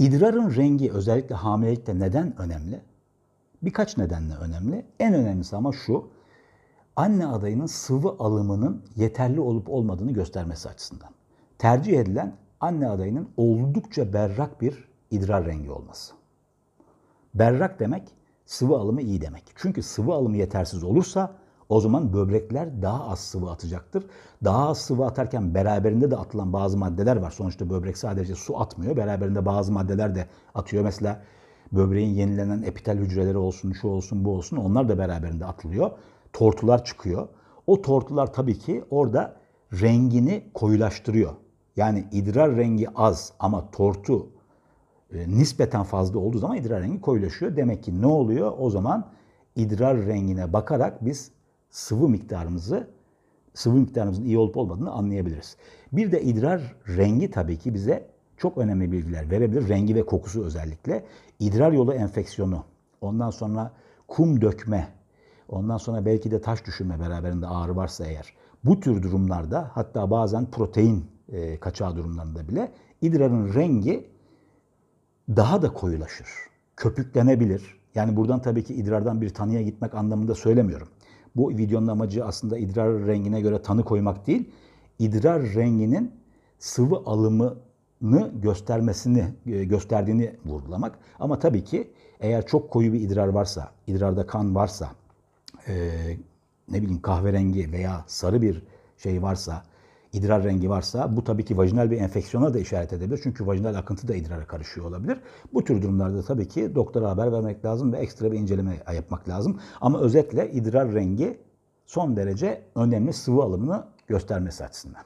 İdrarın rengi özellikle hamilelikte neden önemli? Birkaç nedenle önemli. En önemlisi ama şu. Anne adayının sıvı alımının yeterli olup olmadığını göstermesi açısından. Tercih edilen anne adayının oldukça berrak bir idrar rengi olması. Berrak demek sıvı alımı iyi demek. Çünkü sıvı alımı yetersiz olursa o zaman böbrekler daha az sıvı atacaktır. Daha az sıvı atarken beraberinde de atılan bazı maddeler var. Sonuçta böbrek sadece su atmıyor. Beraberinde bazı maddeler de atıyor. Mesela böbreğin yenilenen epitel hücreleri olsun, şu olsun, bu olsun onlar da beraberinde atılıyor. Tortular çıkıyor. O tortular tabii ki orada rengini koyulaştırıyor. Yani idrar rengi az ama tortu e, nispeten fazla olduğu zaman idrar rengi koyulaşıyor. Demek ki ne oluyor? O zaman idrar rengine bakarak biz sıvı miktarımızı sıvı miktarımızın iyi olup olmadığını anlayabiliriz. Bir de idrar rengi tabii ki bize çok önemli bilgiler verebilir. Rengi ve kokusu özellikle. İdrar yolu enfeksiyonu, ondan sonra kum dökme, ondan sonra belki de taş düşürme beraberinde ağrı varsa eğer. Bu tür durumlarda hatta bazen protein e, kaçağı durumlarında bile idrarın rengi daha da koyulaşır. Köpüklenebilir. Yani buradan tabii ki idrardan bir tanıya gitmek anlamında söylemiyorum. Bu videonun amacı aslında idrar rengine göre tanı koymak değil. İdrar renginin sıvı alımını göstermesini e, gösterdiğini vurgulamak. Ama tabii ki eğer çok koyu bir idrar varsa, idrarda kan varsa, e, ne bileyim kahverengi veya sarı bir şey varsa, idrar rengi varsa bu tabii ki vajinal bir enfeksiyona da işaret edebilir. Çünkü vajinal akıntı da idrara karışıyor olabilir. Bu tür durumlarda tabii ki doktora haber vermek lazım ve ekstra bir inceleme yapmak lazım. Ama özetle idrar rengi son derece önemli sıvı alımını göstermesi açısından.